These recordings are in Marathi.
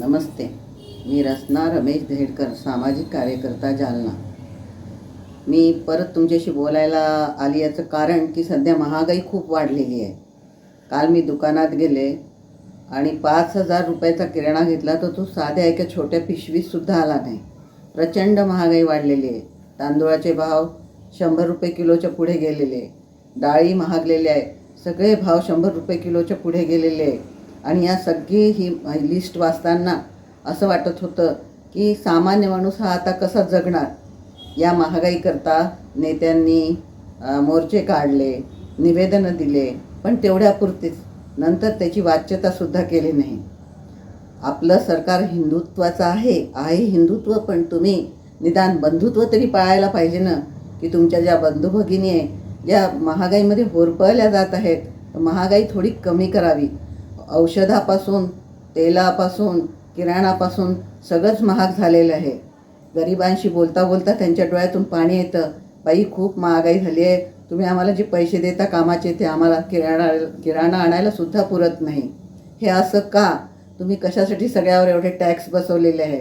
नमस्ते. मी रसना रमेश धेडकर सामाजिक कार्यकर्ता जालना. मी परत तुमच्याशी बोलायला आली याचं कारण की सध्या महागाई खूप वाढलेली आहे. काल मी दुकानात गेले आणि पाच हजार रुपयाचा किराणा घेतला तर तो साध्या एका छोट्या पिशवीतसुद्धा आला नाही. प्रचंड महागाई वाढलेली आहे. तांदूळाचे भाव शंभर रुपये किलोच्या पुढे गेलेले आहे. डाळी महागलेल्या आहे. सगळे भाव शंभर रुपये किलोच्या पुढे गेलेले आहे. आणि या सगळी ही लिस्ट वाचताना असं वाटत होतं की सामान्य माणूस हा आता कसा जगणार? या महागाईकरता नेत्यांनी मोर्चे काढले निवेदनं दिले पण तेवढ्यापुरतीच. नंतर त्याची वाच्यतासुद्धा केली नाही. आपलं सरकार हिंदुत्वाचं आहे आहे हिंदुत्व पण तुम्ही निदान बंधुत्व तरी पाळायला पाहिजे ना की तुमच्या ज्या बंधू भगिनी आहे ज्या महागाईमध्ये होरपळल्या जात आहेत. महागाई थोडी कमी करावी. औषधापासून तेलापासून किराणापासून सगळंच महाग झालेलं आहे. गरिबांशी बोलता बोलता त्यांच्या डोळ्यातून पाणी येतं. बाई खूप महागाई झाली आहे. तुम्ही आम्हाला जे पैसे देता कामाचे ते आम्हाला किराणा किराणा आणायला सुद्धा पुरत नाही. हे असं का? तुम्ही कशासाठी सगळ्यावर एवढे टॅक्स बसवलेले आहे?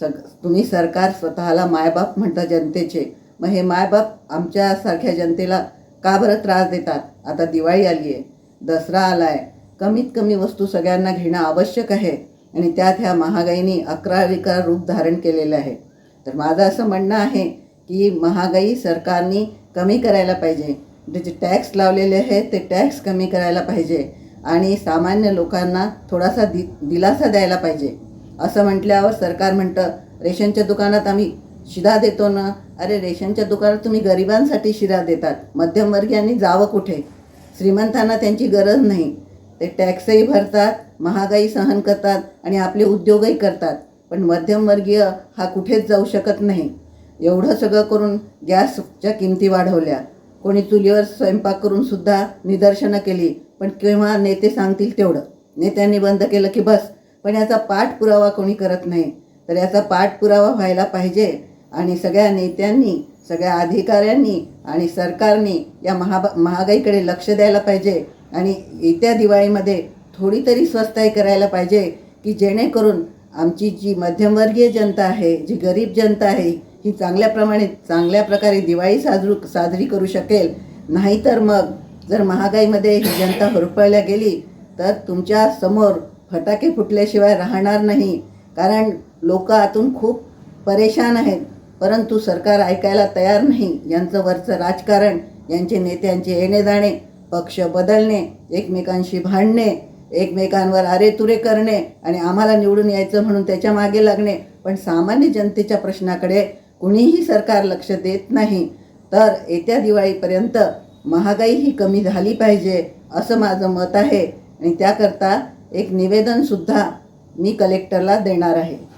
सग तुम्ही सरकार स्वतःला मायबाप म्हणता जनतेचे. मग हे मायबाप आमच्यासारख्या जनतेला का बरं त्रास देतात? आता दिवाळी आली आहे दसरा आला आहे कमीत कमी वस्तू सगळ्यांना घेणं आवश्यक आहे आणि त्यात ह्या महागाईने अकरा विकार रूप धारण केलेलं आहे. तर माझं असं म्हणणं आहे की महागाई सरकारने कमी करायला पाहिजे. जे टॅक्स लावलेले आहेत ते टॅक्स कमी करायला पाहिजे आणि सामान्य लोकांना थोडासा दि दिलासा द्यायला पाहिजे. असं म्हटल्यावर सरकार म्हणतं रेशनच्या दुकानात आम्ही शिरा देतो ना. अरे रेशनच्या दुकानात तुम्ही गरिबांसाठी शिरा देतात. मध्यमवर्गीयांनी जावं कुठे? श्रीमंतांना त्यांची गरज नाही. ते टॅक्सही भरतात महागाई सहन करतात आणि आपले उद्योगही करतात. पण मध्यमवर्गीय हा कुठेच जाऊ शकत नाही. एवढं सगळं करून गॅसच्या किमती वाढवल्या. कोणी चुलीवर स्वयंपाक करून सुद्धा निदर्शनं केली पण केव्हा नेते सांगतील तेवढं? नेत्यांनी बंद केलं की बस. पण याचा पाठपुरावा कोणी करत नाही. तर याचा पाठपुरावा व्हायला पाहिजे. आणि सगळ्या नेत्यांनी सगळ्या अधिकाऱ्यांनी आणि सरकारने या महा महागाईकडे लक्ष द्यायला पाहिजे. आणि येत्या दिवाळीमध्ये थोडी तरी स्वस्ताई करायला पाहिजे की जेणेकरून आमची जी मध्यमवर्गीय जनता आहे जी गरीब जनता आहे ही चांगल्याप्रमाणे चांगल्या प्रकारे दिवाळी साजरू साजरी करू शकेल. नाहीतर मग जर महागाईमध्ये ही जनता होरपळल्या गेली तर तुमच्यासमोर फटाके फुटल्याशिवाय राहणार नाही. कारण लोक आतून खूप परेशान आहेत. परंतु सरकार ऐकायला तयार नाही. यांचं वरचं राजकारण यांचे नेत्यांचे येणे जाणे पक्ष बदलणे एकमेकांशी भांडणे एकमेकांवर अरेतुरे करणे आणि आम्हाला निवडून यायचं म्हणून त्याच्यामागे लागणे. पण सामान्य जनतेच्या प्रश्नाकडे कुणीही सरकार लक्ष देत नाही. तर येत्या दिवाळीपर्यंत महागाई ही कमी झाली पाहिजे असं माझं मत आहे. आणि त्याकरता एक निवेदनसुद्धा मी कलेक्टरला देणार आहे.